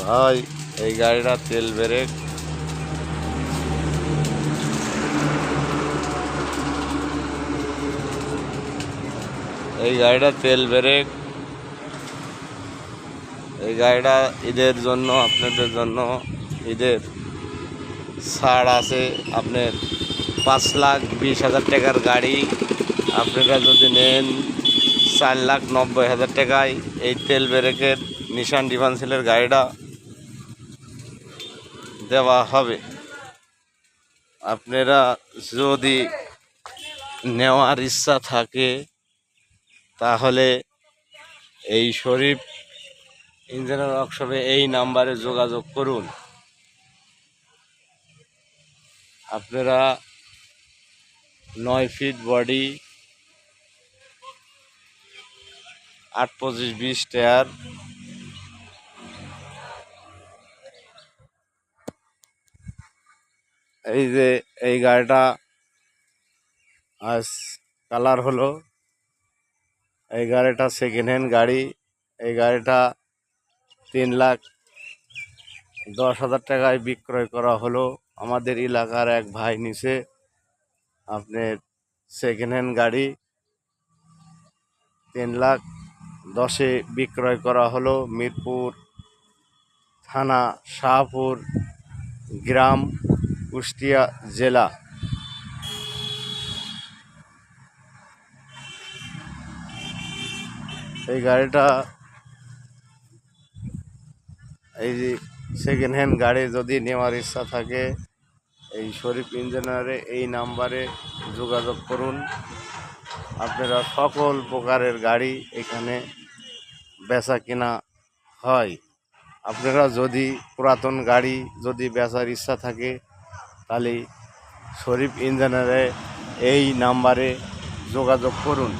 ভাই, এই গাড়িটা তেল ব্রেক এই গাড়িটা তেল ব্রেক এই গাড়িটা ঈদের জন্য, আপনাদের জন্য ঈদের ছাড় আছে। আপনার পাঁচ লাখ বিশ হাজার টাকার গাড়ি আপনারা যদি নেন, চার লাখ নব্বই হাজার টাকায় এই তেল ব্রেকের নিশান ডিফান্সিলের গাড়িটা দেওয়া হবে। আপনারা যদি নেওয়ার ইচ্ছা থাকে, তাহলে এই শরীফ ইঞ্জিনিয়ার ওয়ার্কশপে এই নাম্বারে যোগাযোগ করুন। আপনারা নয় ফিট বডি, আট পঁচিশ বিশ টায়ার এই যে, এই গাড়িটা আজ কালার হলো। এই গাড়িটা সেকেন্ড হ্যান্ড গাড়ি। এই গাড়িটা তিন লাখ দশ হাজার টাকায় বিক্রয় করা হলো। আমাদের এলাকার এক ভাই নিচে আপনার সেকেন্ড হ্যান্ড গাড়ি। তিন লাখ দশে বিক্রয় করা হলো। মিরপুর থানা শাহপুর গ্রাম। কুষ্টিয়া জেলা। এই গাড়িটা, এই যে সেকেন্ড হ্যান্ড গাড়ি যদি নেওয়ার ইচ্ছা থাকে, এই শরীফ ইঞ্জিনিয়ারে এই নাম্বারে যোগাযোগ করুন। আপনারা সকল প্রকারের গাড়ি এখানে বেচা কিনা হয়। আপনারা যদি পুরাতন গাড়ি যদি বেচার ইচ্ছা থাকে তাহলে শরীফ ইঞ্জিনিয়ারে এই নাম্বারে যোগাযোগ করুন।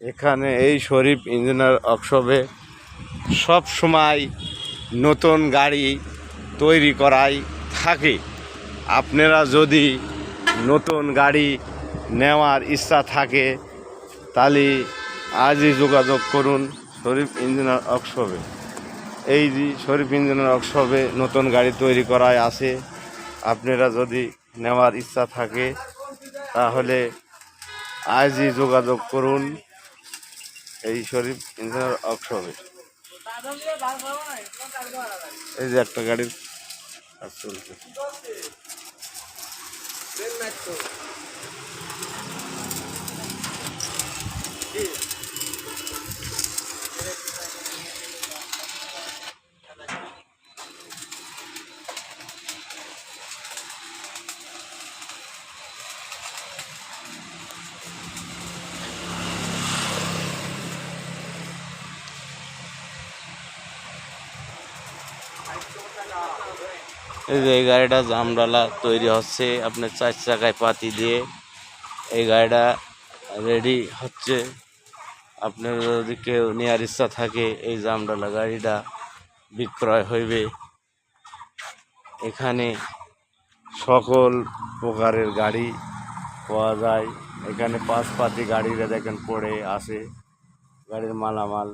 এখানে এই শরীফ ইঞ্জিনিয়ার ওয়ার্কশপে সব সময় নতুন গাড়ি তৈরি করাই থাকে। আপনারা যদি নতুন গাড়ি নেওয়ার ইচ্ছা থাকে, তাহলে আজই যোগাযোগ করুন শরীফ ইঞ্জিনিয়ার ওয়ার্কশপে। এই যে শরীফ ইঞ্জিনিয়ার ওয়ার্কশপে নতুন গাড়ি তৈরি করায় আছে। আপনারা যদি নেওয়ার ইচ্ছা থাকে, তাহলে আজই যোগাযোগ করুন এই শরীফ ইঞ্জিনিয়ার ওয়ার্কশপে। এই যে একটা গাড়ির কাজ চলছে। এই যে এই গাড়িটা জামডালা তৈরি হচ্ছে আপনার চার চাকায় পাতি দিয়ে এই গাড়িটা রেডি হচ্ছে। আপনার যদি কেউ নেওয়ার ইচ্ছা থাকে, এই জামডালা গাড়িটা বিক্রয় হইবে। এখানে সকল প্রকারের গাড়ি পাওয়া যায়। এখানে পাঁচ পাতি গাড়িরা দেখেন পড়ে আসে গাড়ির মালামাল